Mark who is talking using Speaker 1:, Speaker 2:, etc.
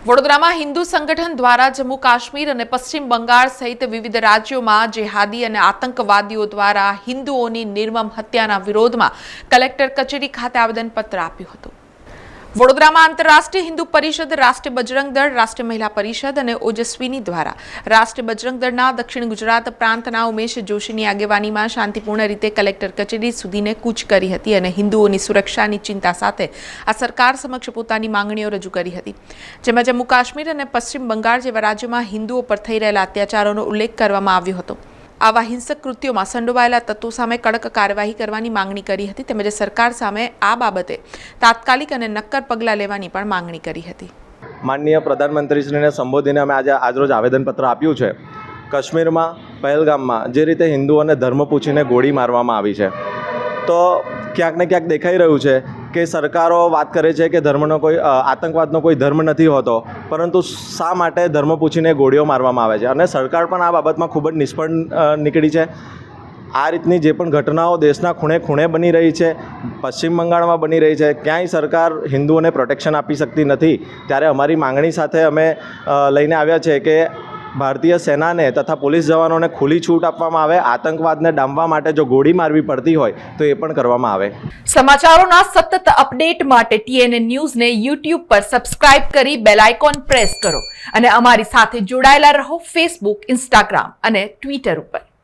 Speaker 1: વડોદરામાં હિન્દુ સંગઠન દ્વારા જમ્મુ કાશ્મીર અને પશ્ચિમ બંગાળ સહિત વિવિધ રાજ્યોમાં જેહાદી અને આતંકવાદીઓ દ્વારા હિન્દુઓની નિર્મમ હત્યાના વિરોધમાં કલેક્ટર કચેરી ખાતે આવેદનપત્ર આપ્યું હતું. વડોદરામાં આંતરરાષ્ટ્રીય હિન્દુ પરિષદ, રાષ્ટ્રીય બજરંગ દળ, રાષ્ટ્રીય મહિલા પરિષદ અને ઓજસ્વીની દ્વારા રાષ્ટ્રીય બજરંગ દળના દક્ષિણ ગુજરાત પ્રાંતના ઉમેશ જોશીની આગેવાનીમાં શાંતિપૂર્ણ રીતે કલેક્ટર કચેરી સુધીને કૂચ કરી હતી અને હિન્દુઓની સુરક્ષાની ચિંતા સાથે આ સરકાર સમક્ષ પોતાની માંગણીઓ રજૂ કરી હતી. જેમાં જમ્મુ કાશ્મીર અને પશ્ચિમ બંગાળ જેવા રાજ્યોમાં હિન્દુઓ પર થઈ રહેલા અત્યાચારોનો ઉલ્લેખ કરવામાં આવ્યો હતો. આવા હિંસક કૃત્યોમાં સંડોવાયેલા તત્વો સામે કડક કાર્યવાહી કરવાની માંગણી કરી હતી તેમજ સરકાર સામે આ બાબતે તાત્કાલિક અને નક્કર પગલાં લેવાની પણ માંગણી કરી હતી.
Speaker 2: માનનીય પ્રધાનમંત્રીશ્રીને સંબોધીને અમે આજે આજરોજ આવેદનપત્ર આપ્યું છે. કાશ્મીરમાં, પહેલગામમાં જે રીતે હિન્દુઓને ધર્મ પૂછીને ગોળી મારવામાં આવી છે. તો ક્યાંક ને ક્યાંક દેખાઈ રહ્યું છે કે સરકારો વાત કરે છે કે ધર્મનો કોઈ આતંકવાદનો કોઈ ધર્મ નથી હોતો, પરંતુ શા માટે ધર્મ પૂછીને ગોળીઓ મારવામાં આવે છે? અને સરકાર પણ આ બાબતમાં ખૂબ જ નિષ્ફળ નીકળી છે. આ રીતની જે પણ ઘટનાઓ દેશના ખૂણે ખૂણે બની રહી છે, પશ્ચિમ બંગાળમાં બની રહી છે, ક્યાંય સરકાર હિન્દુઓને પ્રોટેક્શન આપી શકતી નથી, ત્યારે અમારી માંગણી સાથે અમે લઈને આવ્યા છે કે ભારતીય સેનાને તથા પોલીસ જવાનોને ખુલ્લી છૂટ આપવામાં આવે, આતંકવાદને ડામવા માટે જો ગોળી મારવી પડતી હોય, તો એ પણ કરવામાં આવે.
Speaker 3: સમાચારોના સતત અપડેટ માટે ટીએનએ ન્યૂઝને યુટ્યુબ પર સબસ્ક્રાઇબ કરી બેલ આઇકોન પ્રેસ કરો અને અમારી સાથે જોડાયેલા રહો ફેસબુક, ઇન્સ્ટાગ્રામ અને ટ્વિટર ઉપર.